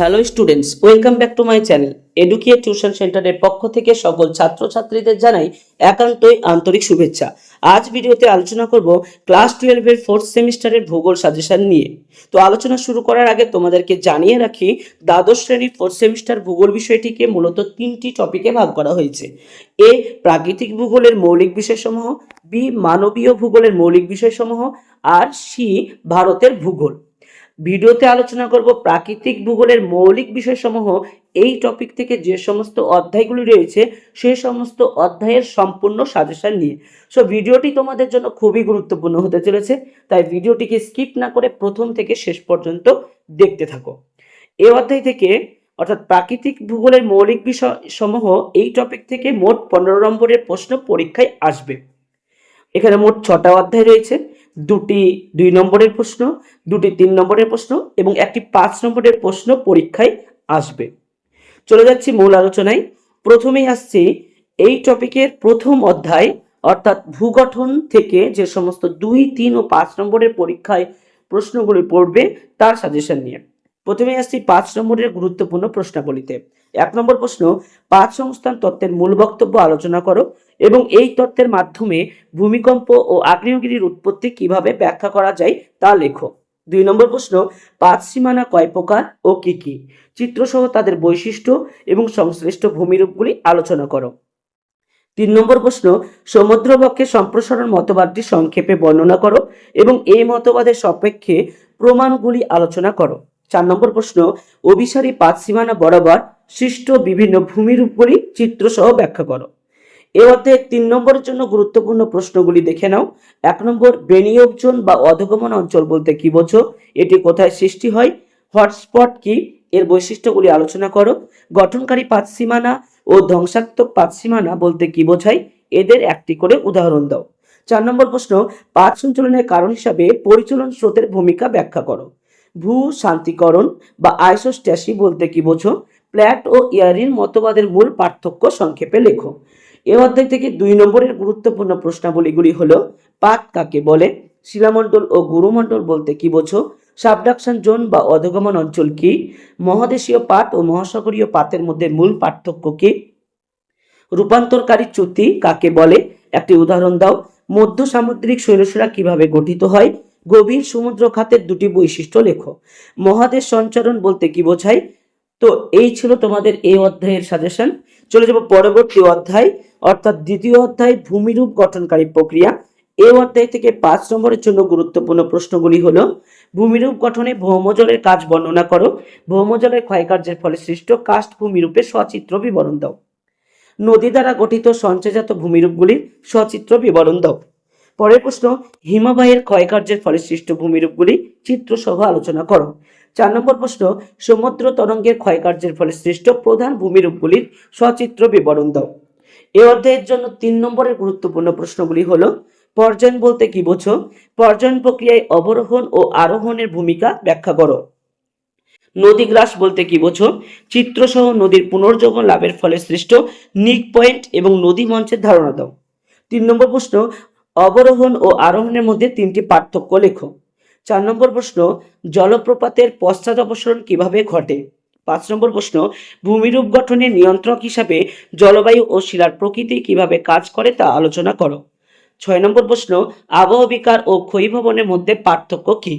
Hello students welcome back to my channel educate tuition সেন্টারের পক্ষ থেকে সকল ছাত্রছাত্রীদের জানাই একান্তই আন্তরিক শুভেচ্ছা। আজ ভিডিওতে আলোচনা করব ক্লাস টুয়েলভের ফোর্থ সেমিস্টারের ভূগোল সাজেশন নিয়ে। তো আলোচনা শুরু করার আগে তোমাদেরকে জানিয়ে রাখি, দ্বাদশ শ্রেণির ফোর্থ সেমিস্টার ভূগোল বিষয়টিকে মূলত তিনটি টপিকে ভাগ করা হয়েছে। এ, প্রাকৃতিক ভূগোলের মৌলিক বিষয়সমূহ, বি, মানবীয় ভূগোলের মৌলিক বিষয়সমূহ, আর সি, ভারতের ভূগোল। ভিডিওতে আলোচনা করব প্রাকৃতিক ভূগোলের মৌলিক বিষয়সমূহ। এই টপিক থেকে যে সমস্ত অধ্যায়গুলি রয়েছে সেই সমস্ত অধ্যায়ের সম্পূর্ণ সাজেশন নিয়ে। সো ভিডিওটি তোমাদের জন্য খুবই গুরুত্বপূর্ণ হতে চলেছে, তাই ভিডিওটিকে স্কিপ না করে প্রথম থেকে শেষ পর্যন্ত দেখতে থাকো। এই অধ্যায় থেকে, অর্থাৎ প্রাকৃতিক ভূগোলের মৌলিক বিষয় সমূহ, এই টপিক থেকে মোট পনেরো নম্বরের প্রশ্ন পরীক্ষায় আসবে। এখানে মোট ছটা অধ্যায় রয়েছে। দুটি দুই নম্বরের প্রশ্ন, দুটি তিন নম্বরের প্রশ্ন এবং একটি পাঁচ নম্বরের প্রশ্ন পরীক্ষায় আসবে। চলে যাচ্ছি মূল আলোচনায়। প্রথমেই আসছি এই টপিকের প্রথম অধ্যায়, অর্থাৎ ভূগঠন থেকে যে সমস্ত দুই, তিন ও পাঁচ নম্বরের পরীক্ষায় প্রশ্নগুলি পড়বে, তার সাজেশন নিয়ে। প্রথমে আসছি পাঁচ নম্বরের গুরুত্বপূর্ণ প্রশ্নাবলীতে। এক নম্বর প্রশ্ন, পাঁচ সংস্থান তত্ত্বের মূল বক্তব্য আলোচনা করো এবং এই তত্ত্বের মাধ্যমে ভূমিকম্প ও আগ্নেয়গিরির উৎপত্তি কীভাবে ব্যাখ্যা করা যায় তা লেখো। দুই নম্বর প্রশ্ন, পাঁচ সীমানা কয় প্রকার ও কি কি? চিত্রসহ তাদের বৈশিষ্ট্য এবং সংশ্লিষ্ট ভূমিরূপগুলি আলোচনা করো। তিন নম্বর প্রশ্ন, সমুদ্রবক্ষে সম্প্রসারণ মতবাদটি সংক্ষেপে বর্ণনা করো এবং এই মতবাদের সাপেক্ষে প্রমাণগুলি আলোচনা করো। চার নম্বর প্রশ্ন, অভিসারী পাঁচ সীমানা বরাবর সৃষ্ট বিভিন্ন ভূমিরূপগুলি চিত্রসহ ব্যাখ্যা করো। এ অধ্যায়ে তিন নম্বরের জন্য গুরুত্বপূর্ণ প্রশ্নগুলি দেখে নাও। এক নম্বর বেনিয়োগ জোন বা অধগমন অঞ্চল বলতে কি বোঝো? এটি কোথায় সৃষ্টি হয়? হটস্পট কি? এর বৈশিষ্ট্যগুলি আলোচনা করো। গঠনকারী পাঁচ সীমানা ও ধ্বংসাত্মক পাঁচ সীমানা বলতে কি বোঝায়? এদের একটি করে উদাহরণ দাও। চার নম্বর প্রশ্ন পাঁচ সঞ্চালনের কারণ হিসাবে পরিচালন স্রোতের ভূমিকা ব্যাখ্যা করো। ভূ শান্তিকরণ বা আইসোস্ট্যাসি বলতে কি বোঝো? প্ল্যাট ও ইয়ারিন মতবাদের মূল পার্থক্য সংক্ষেপে লেখো। এ অধ্যায় থেকে দুই নম্বরের গুরুত্বপূর্ণ প্রশ্নাবলীগুলি হলো পাত কাকে বলে? শিলামণ্ডল ও গুরুমণ্ডল বলতে কি বোঝো? সাবডাকশন জোন বা অধগমন অঞ্চল কি? মহাদেশীয় পাত ও মহাসাগরীয় পাতের মধ্যে মূল পার্থক্য কি? রূপান্তরকারী চ্যুতি কাকে বলে? একটি উদাহরণ দাও। মধ্য সামুদ্রিক শৈলশিরা কীভাবে গঠিত হয়? গভীর সমুদ্র খাতের দুটি বৈশিষ্ট্য লেখো। মহাদেশ সঞ্চারণ বলতে কি বোঝায়? তো এই ছিল তোমাদের এই অধ্যায়ের সাজেশন চলে যাব পরবর্তী অধ্যায়, অর্থাৎ দ্বিতীয় অধ্যায়, ভূমিরূপ গঠনকারী প্রক্রিয়া। এই অধ্যায় থেকে পাঁচ নম্বরের জন্য গুরুত্বপূর্ণ প্রশ্নগুলি হল, ভূমিরূপ গঠনে ভৌমজলের কাজ বর্ণনা করো। ভৌমজলের ক্ষয়কার্যের ফলে সৃষ্ট কাস্ট ভূমিরূপে সচিত্র বিবরণ দাও। নদী দ্বারা গঠিত সঞ্চয়জাত ভূমিরূপগুলির সচিত্র বিবরণ দাও। পরের প্রশ্ন হিমাবাহের ক্ষয়কার্যের ফলে সৃষ্ট ভূমিরূপগুলি চিত্রসহ আলোচনা করো। চার নম্বর প্রশ্ন, সমুদ্র তরঙ্গের ক্ষয়কার্যের ফলে সৃষ্ট প্রধান ভূমিরূপগুলির সচিত্র বিবরণ দাও। এ অধ্যায়ের জন্য তিন নম্বরের গুরুত্বপূর্ণ প্রশ্নগুলি হলো, পর্যায়ন বলতে কি বোঝো? পর্যায়ন প্রক্রিয়ায় অবরোহণ ও আরোহণের ভূমিকা ব্যাখ্যা করো। নদী গ্রাস বলতে কি বোঝো? চিত্রসহ নদীর পুনর্জীবন লাভের ফলে সৃষ্ট নিক পয়েন্ট এবং নদী মঞ্চের ধারণা দাও। তিন নম্বর প্রশ্ন অবরোহণ ও আরোহণের মধ্যে তিনটি পার্থক্য লেখো। চার নম্বর প্রশ্ন, জলপ্রপাতের পশ্চাৎ অপসরণ কীভাবে ঘটে? পাঁচ নম্বর প্রশ্ন, ভূমিরূপ গঠনের নিয়ন্ত্রক হিসাবে জলবায়ু ও শিলার প্রকৃতি কীভাবে কাজ করে তা আলোচনা করো। ছয় নম্বর প্রশ্ন আবহবিকার ও ক্ষয়ীভবনের মধ্যে পার্থক্য কি?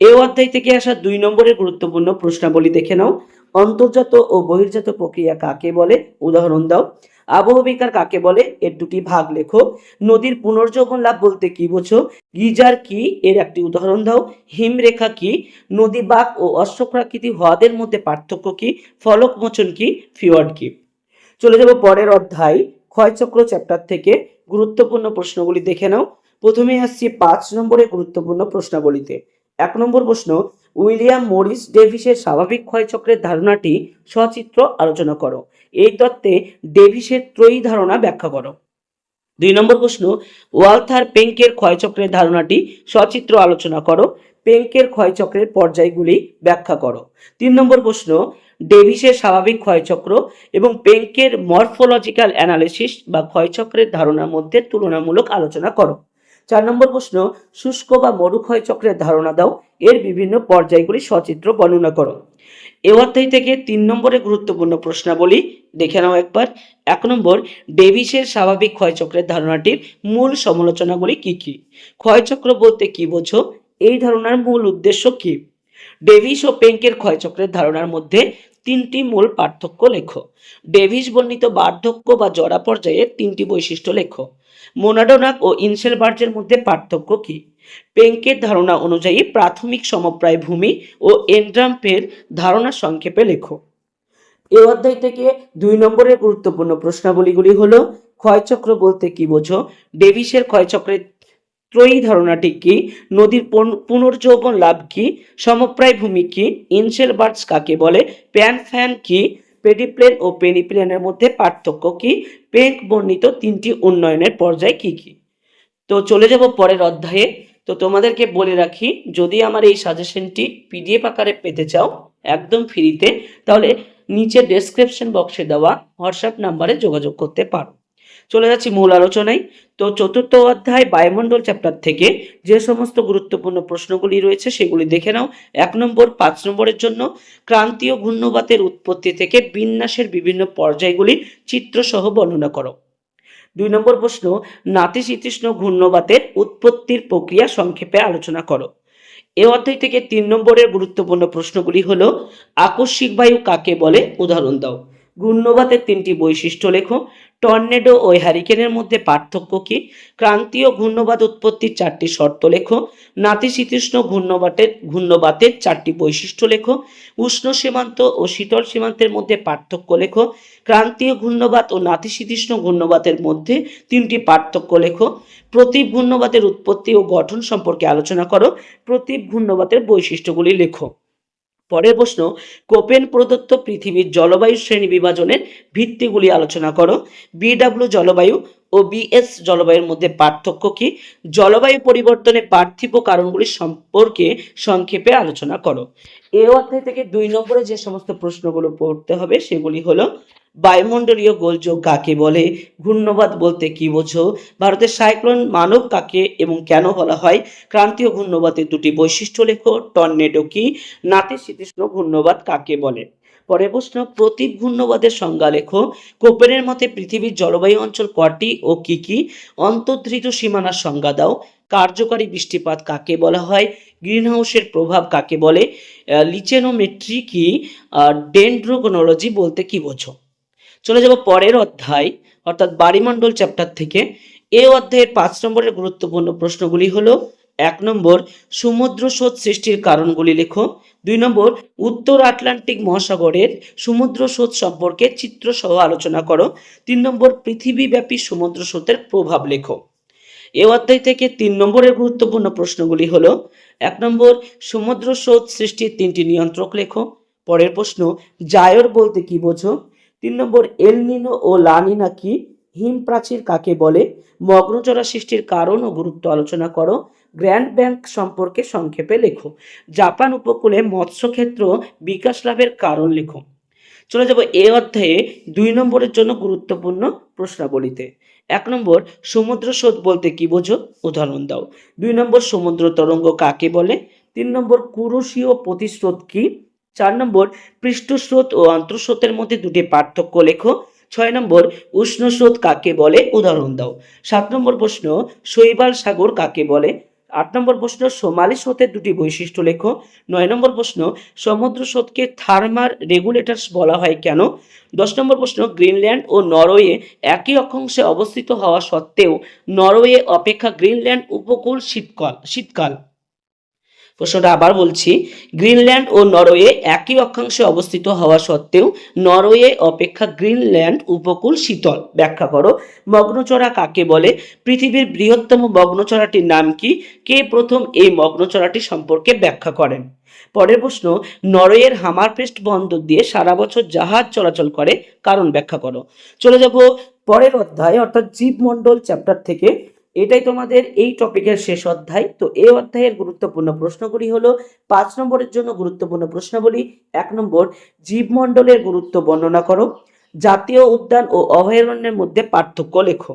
এই অধ্যায় থেকে আসা দুই নম্বরের গুরুত্বপূর্ণ প্রশ্নাবলী দেখে নাও। অন্তর্জাত ও বহির্জাত প্রক্রিয়া কাকে বলে? উদাহরণ দাও। আবহবিকার কাকে বলে? এর দুটি ভাগ লেখো। নদীর পুনর্জীবন লাভ বলতে কি বোঝো? গিজার কি? এর একটি উদাহরণ দাও। হিমরেখা কি? নদী বাঁক ও অশ্বপ্রাকৃতি হ্রদের মধ্যে পার্থক্য কি? ফলক মোচন কি? ফিওয়ার্ড কি? চলে যাব পরের অধ্যায় ক্ষয়চক্র চ্যাপ্টার থেকে। গুরুত্বপূর্ণ প্রশ্নগুলি দেখে নাও। প্রথমে আসছি পাঁচ নম্বরের গুরুত্বপূর্ণ প্রশ্নাবলীতে। এক নম্বর প্রশ্ন উইলিয়াম মরিস ডেভিসের স্বাভাবিক ক্ষয়চক্রের ধারণাটি সচিত্র আলোচনা করো। এই তত্ত্বে ডেভিসের ত্রয়ী ধারণা ব্যাখ্যা করো। দুই নম্বর প্রশ্ন, ওয়ালথার পেঙ্কের ক্ষয়চক্রের ধারণাটি সচিত্র আলোচনা করো, পেঙ্কের ক্ষয়চক্রের পর্যায়গুলি ব্যাখ্যা করো। তিন নম্বর প্রশ্ন, ডেভিসের স্বাভাবিক ক্ষয়চক্র এবং পেঙ্কের মরফোলজিক্যাল অ্যানালিসিস বা ক্ষয়চক্রের ধারণার মধ্যে তুলনামূলক আলোচনা করো। চার নম্বর প্রশ্ন, শুষ্ক বা মরুক্ষয় চক্রের ধারণা দাও। এর বিভিন্ন পর্যায়গুলি সচিত্র বর্ণনা করো। এ অধ্যায় থেকে তিন নম্বরে গুরুত্বপূর্ণ প্রশ্নাবলী দেখে নাও একবার। এক নম্বর, ডেভিসের স্বাভাবিক ক্ষয়চক্রের ধারণাটির মূল সমালোচনাগুলি কি কি? ক্ষয়চক্র বলতে কি বোঝো? এই ধারণার মূল উদ্দেশ্য কি? ডেভিস ও পেঙ্কের ক্ষয়চক্রের ধারণার মধ্যে তিনটি মূল পার্থক্য লেখো। ডেভিস বর্ণিত বার্ধক্য বা জরা পর্যায়ের তিনটি বৈশিষ্ট্য লেখো। মোনাডোনাক ও ইনসেলবার্জের মধ্যে পার্থক্য কি? পেঙ্কের ধারণা অনুযায়ী প্রাথমিক সমপ্রায় ভূমি ও এন্ড্রাম্পের ধারণা সংক্ষেপে লেখো। এ অধ্যায় থেকে দুই নম্বরের গুরুত্বপূর্ণ প্রশ্নাবলীগুলি হলো, ক্ষয়চক্র বলতে কি বোঝো? ডেভিসের ক্ষয়চক্রের ত্রয়ী ধারণাটি কি? নদীর পুন- পুনর্যৌবন লাভ কি? সমপ্রায় ভূমি কি? ইনসেলবার্টস কাকে বলে? প্যান ফ্যান কি? পেডিপ্লেন ও পেনিপ্লেনের মধ্যে পার্থক্য কি? পেঙ্ক বর্ণিত তিনটি উন্নয়নের পর্যায় কি কি? তো চলে যাব পরের অধ্যায়ে। তো তোমাদেরকে বলে রাখি, যদি আমার এই সাজেশনটি পিডিএফ আকারে পেতে চাও, একদম ফ্রিতে, তাহলে নিচে ডেসক্রিপশন বক্সে দেওয়া হোয়াটসঅ্যাপ নাম্বারে যোগাযোগ করতে পারো। চলে যাচ্ছি মূল আলোচনায়। তো চতুর্থ অধ্যায় বায়ুমণ্ডল চ্যাপ্টার থেকে যে সমস্ত গুরুত্বপূর্ণ প্রশ্নগুলি রয়েছে সেগুলি দেখে নাও। এক নম্বর, পাঁচ নম্বরের জন্য ক্রান্তীয় ঘূর্ণবাতের উৎপত্তি থেকে বিন্যাসের বিভিন্ন পর্যায়গুলি চিত্রসহ বর্ণনা করো। দুই নম্বর প্রশ্ন নাতিশীতোষ্ণ ঘূর্ণবাতের উৎপত্তির প্রক্রিয়া সংক্ষেপে আলোচনা করো। এ অধ্যায় থেকে তিন নম্বরের গুরুত্বপূর্ণ প্রশ্নগুলি হলো, আকস্মিক বায়ু কাকে বলে? উদাহরণ দাও। ঘূর্ণবাতের তিনটি বৈশিষ্ট্য লেখো। টর্নেডো ও হ্যারিকেনের মধ্যে পার্থক্য কি? ক্রান্তীয় ঘূর্ণবাত উৎপত্তির চারটি শর্ত লেখো। নাতিশীতোষ্ণ ঘূর্ণবাতের ঘূর্ণবাতের চারটি বৈশিষ্ট্য লেখো। উষ্ণ সীমান্ত ও শীতল সীমান্তের মধ্যে পার্থক্য লেখো। ক্রান্তীয় ঘূর্ণবাত ও নাতিশীতোষ্ণ ঘূর্ণবাতের মধ্যে তিনটি পার্থক্য লেখো। প্রতীপ ঘূর্ণবাতের উৎপত্তি ও গঠন সম্পর্কে আলোচনা করো। প্রতীপ ঘূর্ণবাতের বৈশিষ্ট্যগুলি লেখো। পরের প্রশ্ন, কোপেন প্রদত্ত পৃথিবীর জলবায়ু শ্রেণি বিভাজনের ভিত্তিগুলি আলোচনা করো। বিডাব্লিউ জলবায়ু ও বিএস জলবায়ুর মধ্যে পার্থক্য কি? জলবায়ু পরিবর্তনে পার্থিব কারণগুলি সম্পর্কে সংক্ষেপে আলোচনা করো। এ অধ্যায় থেকে দুই নম্বরে যে সমস্ত প্রশ্নগুলো পড়তে হবে, সেগুলি হলো বায়ুমণ্ডলীয় গোলযোগ কাকে বলে? ঘূর্ণবাদ বলতে কি বোঝো? ভারতের সাইক্লোন মানব কাকে এবং কেন বলা হয়? ক্রান্তীয় ঘূর্ণবাদের দুটি বৈশিষ্ট্য লেখো। টর্নেডো কি? নাতিশীতোষ্ণ ঘূর্ণবাদ কাকে বলে? পরে প্রশ্ন, প্রতীক ঘূর্ণবাদের সংজ্ঞা লেখো। কোপেনের মতে পৃথিবীর জলবায়ু অঞ্চল কটি ও কি কি? অন্তর্ধৃত সীমানার সংজ্ঞা দাও। কার্যকারী বৃষ্টিপাত কাকে বলা হয়? গ্রিনহাউসের প্রভাব কাকে বলে? লিচেনোমেট্রি কি? ডেন্ড্রোগোনোলজি বলতে কি বোঝো? চলে যাব পরের অধ্যায়, অর্থাৎ বাড়িমণ্ডল চ্যাপ্টার থেকে। এ অধ্যায়ের পাঁচ নম্বরের গুরুত্বপূর্ণ প্রশ্নগুলি হলো, এক নম্বর, সমুদ্র স্রোত সৃষ্টির কারণগুলি লেখো। দুই নম্বর, উত্তর আটলান্টিক মহাসাগরের সমুদ্র স্রোত সম্পর্কে চিত্রসহ আলোচনা করো। তিন নম্বর, পৃথিবীব্যাপী সমুদ্র স্রোতের প্রভাব লেখো। এ অধ্যায় থেকে তিন নম্বরের গুরুত্বপূর্ণ প্রশ্নগুলি হলো, এক নম্বর, সমুদ্র স্রোত সৃষ্টির তিনটি নিয়ন্ত্রক লেখো। পরের প্রশ্ন, জায়র বলতে কি বোঝো? তিন নম্বর এলনিনো ও লানিনা কি? হিম প্রাচীর কাকে বলে? মগ্নচরা সৃষ্টির কারণ ও গুরুত্ব আলোচনা করো। গ্র্যান্ড ব্যাংক সম্পর্কে সংক্ষেপে লেখো। জাপান উপকূলে মৎস্যক্ষেত্র বিকাশ লাভের কারণ লেখো। চলে যাব এ অধ্যায়ে দুই নম্বরের জন্য গুরুত্বপূর্ণ প্রশ্নাবলিতে। এক নম্বর, সমুদ্র স্রোত বলতে কি বোঝো? উদাহরণ দাও। দুই নম্বর, সমুদ্র তরঙ্গ কাকে বলে? তিন নম্বর, কুরুশীয় প্রতিস্রোত কি? চার নম্বর, পৃষ্ঠস্রোত ও অন্তঃস্রোতের মধ্যে দুটি পার্থক্য লেখো। ছয় নম্বর উষ্ণ স্রোত কাকে বলে? উদাহরণ দাও। সাত নম্বর প্রশ্ন, শৈবাল সাগর কাকে বলে? আট নম্বর প্রশ্ন, সোমালি স্রোতের দুটি বৈশিষ্ট্য লেখো। নয় নম্বর প্রশ্ন, সমুদ্র স্রোতকে থার্মার রেগুলেটরস বলা হয় কেন? দশ নম্বর প্রশ্ন, গ্রিনল্যান্ড ও নরওয়ে একই অক্ষাংশে অবস্থিত হওয়া সত্ত্বেও নরওয়ে অপেক্ষা গ্রিনল্যান্ড উপকূল শীতকাল শীতকাল। প্রশ্নটা আবার বলছি, গ্রিনল্যান্ড ও নরওয়ে একই অক্ষাংশে অবস্থিত হওয়া সত্ত্বেও নরওয়ে অপেক্ষা গ্রিনল্যান্ড উপকূল শীতল। ব্যাখ্যা করো মগ্নচড়া কাকে বলে? পৃথিবীর বৃহত্তম মগ্নচড়াটির নাম কি? কে প্রথম এই মগ্নচড়াটি সম্পর্কে ব্যাখ্যা করেন? পরের প্রশ্ন, নরওয়ের হামারফেস্ট বন্দর দিয়ে সারা বছর জাহাজ চলাচল করে, কারণ ব্যাখ্যা করো। চলে যাব পরের অধ্যায়, অর্থাৎ জীবমণ্ডল চ্যাপ্টার থেকে। এটাই তোমাদের এই টপিকের শেষ অধ্যায়। তো এই অধ্যায়ের গুরুত্বপূর্ণ প্রশ্নগুলি হলো, পাঁচ নম্বরের জন্য গুরুত্বপূর্ণ প্রশ্নাবলী এক নম্বর, জীবমণ্ডলের গুরুত্ব বর্ণনা করো। জাতীয় উদ্যান ও অভয়ারণ্যের মধ্যে পার্থক্য লেখো।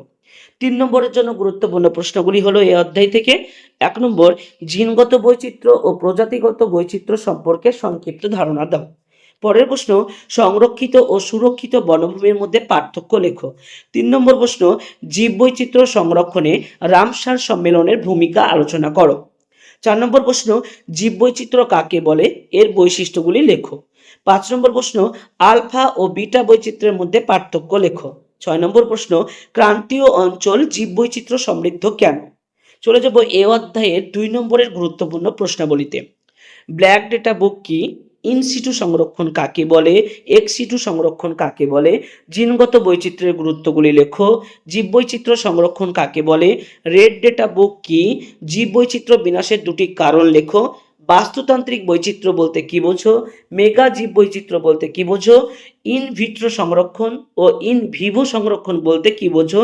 তিন নম্বরের জন্য গুরুত্বপূর্ণ প্রশ্নগুলি হলো এই অধ্যায় থেকে। এক নম্বর, জিনগত বৈচিত্র্য ও প্রজাতিগত বৈচিত্র্য সম্পর্কে সংক্ষিপ্ত ধারণা দাও। পরের প্রশ্ন, সংরক্ষিত ও সুরক্ষিত বনভূমির মধ্যে পার্থক্য লেখো। তিন নম্বর প্রশ্ন, জীববৈচিত্র্য সংরক্ষণে রামসার সম্মেলনের ভূমিকা আলোচনা করো। চার নম্বর প্রশ্ন, জীববৈচিত্র্য কাকে বলে? এর বৈশিষ্ট্যগুলি লেখো। পাঁচ নম্বর প্রশ্ন, আলফা ও বিটা বৈচিত্র্যের মধ্যে পার্থক্য লেখো। ছয় নম্বর প্রশ্ন, ক্রান্তীয় অঞ্চল জীববৈচিত্র্য সমৃদ্ধ কেন? চলে যাব এ অধ্যায়ের দুই নম্বরের গুরুত্বপূর্ণ প্রশ্নাবলীতে। ব্ল্যাক ডেটা বুক কি? ইনসিটু সংরক্ষণ কাকে বলে এক্সিটু সংরক্ষণ কাকে বলে, জিনগত বৈচিত্র্যের গুরুত্বগুলি লেখো, জীববৈচিত্র্য সংরক্ষণ কাকে বলে রেড ডেটা বুক কি, জীববৈচিত্র্য বিনাশের দুটি কারণ লেখো, বাস্তুতান্ত্রিক বৈচিত্র্য বলতে কি বোঝো মেগা জীব বৈচিত্র্য বলতে কি বোঝো ইন ভিট্রো সংরক্ষণ ও ইন ভিভো সংরক্ষণ বলতে কি বোঝো,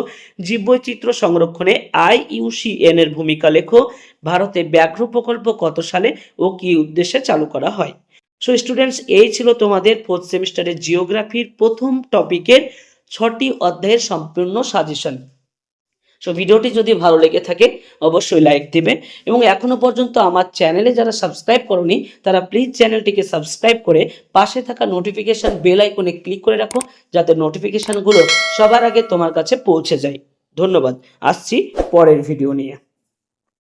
জীববৈচিত্র্য সংরক্ষণে আইইউসিএন এর ভূমিকা লেখো, ভারতে ব্যাঘ্র প্রকল্প কত সালে ও কি উদ্দেশ্যে চালু করা হয়? সো স্টুডেন্টস এই ছিল তোমাদের ফোর্থ সেমিস্টারের জিওগ্রাফির প্রথম টপিকের ছটি অধ্যায়ের সম্পূর্ণ সাজেশন সো ভিডিওটি যদি ভালো লেগে থাকে, অবশ্যই লাইক দেবে। এবং এখনও পর্যন্ত আমার চ্যানেলে যারা সাবস্ক্রাইব করনি, তারা প্লিজ চ্যানেলটিকে সাবস্ক্রাইব করে পাশে থাকা নোটিফিকেশান বেল আইকনে ক্লিক করে রাখো, যাতে নোটিফিকেশানগুলো সবার আগে তোমার কাছে পৌঁছে যায়। ধন্যবাদ। আসছি পরের ভিডিও নিয়ে।